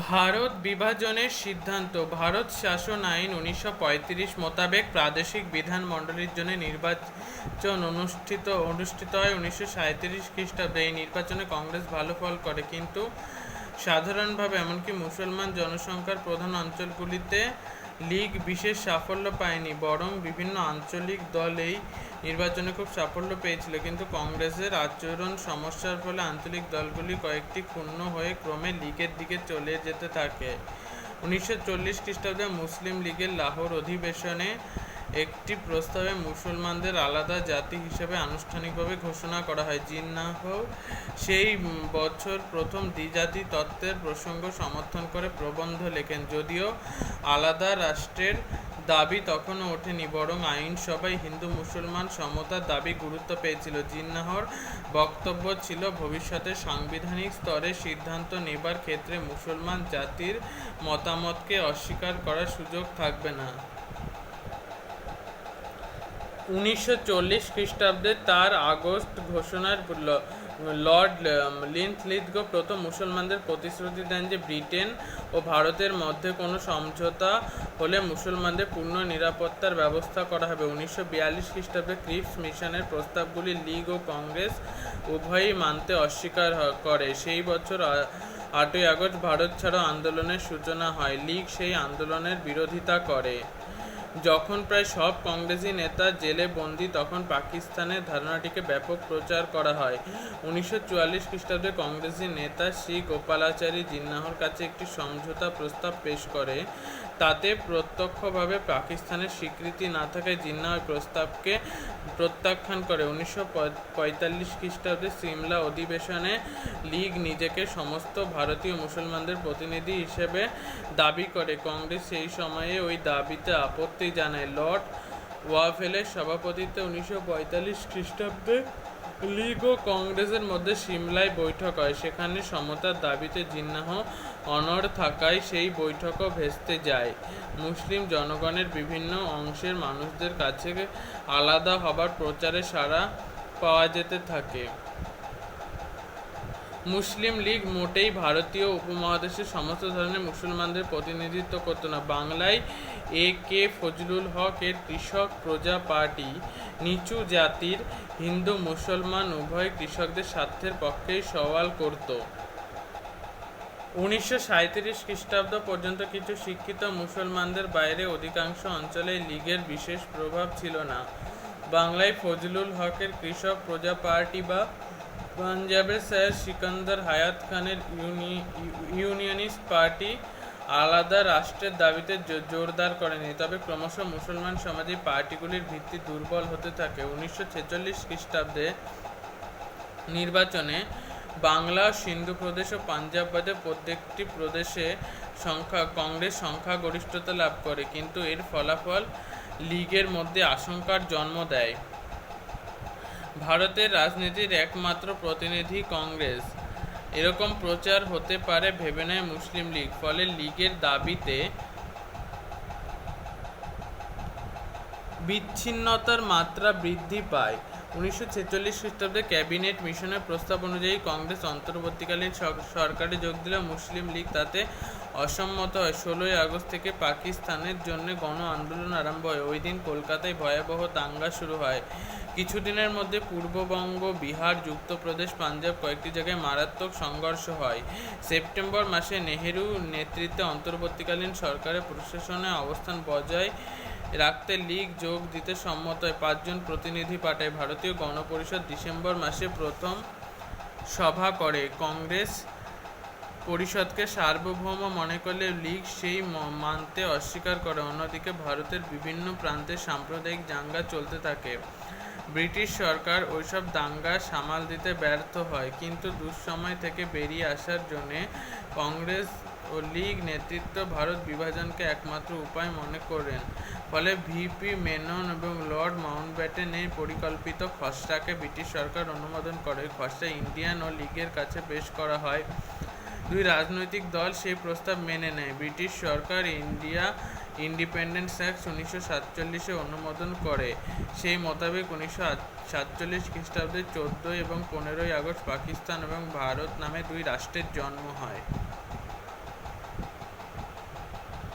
ভারত বিভাজনের সিদ্ধান্ত। ভারত শাসন আইন উনিশশো পঁয়ত্রিশ মোতাবেক প্রাদেশিক বিধানমণ্ডলীর জন্য নির্বাচন অনুষ্ঠিত অনুষ্ঠিত হয় উনিশশো সাঁইত্রিশ খ্রিস্টাব্দে। এই নির্বাচনে কংগ্রেস ভালো ফল করে, কিন্তু সাধারণভাবে এমনকি মুসলমান জনসংখ্যার প্রধান অঞ্চলগুলিতে লীগ বিশেষ সাফল্য পায়নি, বরং বিভিন্ন আঞ্চলিক দল এই নির্বাচনে খুব সাফল্য পেয়েছিল, কিন্তু কংগ্রেসের আচরণ সমস্যার ফলে আঞ্চলিক দলগুলি কয়েকটি ক্ষুণ্ণ হয়ে ক্রমে লীগের দিকে চলে যেতে থাকে। উনিশশো চল্লিশ খ্রিস্টাব্দে মুসলিম লীগের লাহোর অধিবেশনে একটি প্রস্তাবে মুসলমানদের আলাদা জাতি হিসেবে আনুষ্ঠানিকভাবে ঘোষণা করা হয়। জিন্নাহ সেই বছর প্রথম দ্বিজাতি তত্ত্বের প্রসঙ্গ সমর্থন করে প্রবন্ধ লেখেন, যদিও আলাদা রাষ্ট্রের দাবি তখনও ওঠেনি, বরং আইনসভায় হিন্দু মুসলমান সমতার দাবি গুরুত্ব পেয়েছিল। জিন্নাহর বক্তব্য ছিল, ভবিষ্যতে সাংবিধানিক স্তরে সিদ্ধান্ত নেবার ক্ষেত্রে মুসলমান জাতির মতামতকে অস্বীকার করার সুযোগ থাকবে না। উনিশশো চল্লিশ খ্রিস্টাব্দে তার আগস্ট ঘোষণার লর্ড লিন্থলিথগো প্রথম মুসলমানদের প্রতিশ্রুতি দেন যে ব্রিটেন ও ভারতের মধ্যে কোনো সমঝোতা হলে মুসলমানদের পূর্ণ নিরাপত্তার ব্যবস্থা করা হবে। উনিশশো বিয়াল্লিশ খ্রিস্টাব্দে ক্রিপস মিশনের প্রস্তাবগুলি লীগ ও কংগ্রেস উভয়ই মানতে অস্বীকার করে। সেই বছর আটই আগস্ট ভারত ছাড়ো আন্দোলনের সূচনা হয়। লীগ সেই আন্দোলনের বিরোধিতা করে। যখন প্রায় সব কংগ্রেসি নেতা জেলে বন্দী, তখন পাকিস্তানের ধারণাটিকে ব্যাপক প্রচার করা হয়। উনিশশো চুয়াল্লিশ খ্রিস্টাব্দে কংগ্রেসি নেতা শ্রী গোপালাচারী জিন্নাহর কাছে একটি সমঝোতা প্রস্তাব পেশ করে। তাতে প্রত্যক্ষভাবে পাকিস্তানের স্বীকৃতি না থাকায় জিন্নাহ ওই প্রস্তাবকে প্রত্যাখ্যান করে। উনিশশো পঁয়তাল্লিশ খ্রিস্টাব্দে সিমলা অধিবেশনে লীগ নিজেকে সমস্ত ভারতীয় মুসলমানদের প্রতিনিধি হিসেবে দাবি করে। কংগ্রেস সেই সময়ে ওই দাবিতে আপত্তি জানায়, লর্ড ওয়াফেলের সভাপতিত্বে উনিশশো পঁয়তাল্লিশ খ্রিস্টাব্দে লীগ ও কংগ্রেসের মধ্যে সিমলায় বৈঠক হয়। সেখানে সমতার দাবিতে জিন্নাহ অনড় থাকায় সেই বৈঠকও ভেস্তে যায়। মুসলিম জনগণের বিভিন্ন অংশের মানুষদের কাছে আলাদা হবার প্রচারে সাড়া পাওয়া যেতে থাকে। মুসলিম লীগ মোটেই ভারতীয় উপমহাদেশের সমস্ত ধরনের মুসলমানদের প্রতিনিধিত্ব করতো না। বাংলায় এ কে ফজলুল হক এর কৃষক প্রজা পার্টি নিচু জাতির হিন্দু মুসলমান উভয় কৃষকদের স্বার্থের পক্ষেই সওয়াল করত। উনিশশো সাঁইত্রিশ খ্রিস্টাব্দ পর্যন্ত কিছু শিক্ষিত মুসলমানদের বাইরে অধিকাংশ অঞ্চলে লীগের বিশেষ প্রভাব ছিল না। বাংলায় ফজলুল হকের কৃষক প্রজা পার্টি বা পাঞ্জাবের স্যার সিকান্দার হায়াত খানের ইউনি, ইউনিয়নিস্ট পার্টি আলাদা রাষ্ট্রের দাবিতে জোরদার করেনি। তবে ক্রমশ মুসলমান সমাজে পার্টিগুলির ভিত্তি দুর্বল হতে থাকে। উনিশশো ছেচল্লিশ খ্রিস্টাব্দে নির্বাচনে বাংলা, সিন্ধু প্রদেশ ও পাঞ্জাব বাদে প্রত্যেকটি প্রদেশে সংখ্যা, কংগ্রেস সংখ্যাগরিষ্ঠতা লাভ করে। কিন্তু এর ফলাফল লীগের মধ্যে আশঙ্কার জন্ম দেয়। ভারতের রাজনীতির একমাত্র প্রতিনিধি কংগ্রেস। এরকম প্রচার হতে পারে ভেবে নেয় মুসলিম লীগ, ফলে লীগের দাবিতে বিচ্ছিন্নতার মাত্রা বৃদ্ধি পায়। উনিশশো ছেচল্লিশ খ্রিস্টাব্দে ক্যাবিনেট মিশনের প্রস্তাব অনুযায়ী কংগ্রেস অন্তর্বর্তীকালীন সরকারে যোগ দিলে মুসলিম লীগ তাতে অসম্মত হয়। ষোলোই আগস্ট থেকে পাকিস্তানের জন্য গণ আন্দোলন আরম্ভ হয়। ওই দিন কলকাতায় ভয়াবহ দাঙ্গা শুরু হয়। কিছুদিনের মধ্যে পূর্ববঙ্গ, বিহার, যুক্তপ্রদেশ, পাঞ্জাব কয়েকটি জায়গায় মারাত্মক সংঘর্ষ হয়। সেপ্টেম্বর মাসে নেহেরু নেতৃত্বে অন্তর্বর্তীকালীন সরকারের প্রশাসনে অবস্থান বজায় রাখতে লীগ যোগ দিতে সম্মত হয়। পাঁচজন প্রতিনিধি পাঠায়। ভারতীয় গণপরিষদ ডিসেম্বর মাসে প্রথম সভা করে। কংগ্রেস পরিষদকে সার্বভৌম মনে করলে লীগ সেই মানতে অস্বীকার করে। অন্যদিকে ভারতের বিভিন্ন প্রান্তে সাম্প্রদায়িক দাঙ্গা চলতে থাকে। ব্রিটিশ সরকার ওইসব দাঙ্গা সামাল দিতে ব্যর্থ হয়। কিন্তু দুঃসময় থেকে বেরিয়ে আসার জন্যে কংগ্রেস ও লীগ নেতৃত্ব ভারত বিভাজনকে একমাত্র উপায় মনে করেন। ফলে ভিপি মেনন এবং লর্ড মাউন্টব্যাটেন এই পরিকল্পিত খসড়াকে ব্রিটিশ সরকার অনুমোদন করে। খসড়া ইন্ডিয়ান ও লীগের কাছে পেশ করা হয়। দুই রাজনৈতিক দল সেই প্রস্তাব মেনে নেয়। ব্রিটিশ সরকার ইন্ডিয়া ইন্ডিপেন্ডেন্স অ্যাক্ট উনিশশো সাতচল্লিশে অনুমোদন করে। সেই মোতাবেক উনিশশো সাতচল্লিশ খ্রিস্টাব্দে চোদ্দোই এবং পনেরোই আগস্ট পাকিস্তান এবং ভারত নামে দুই রাষ্ট্রের জন্ম হয়।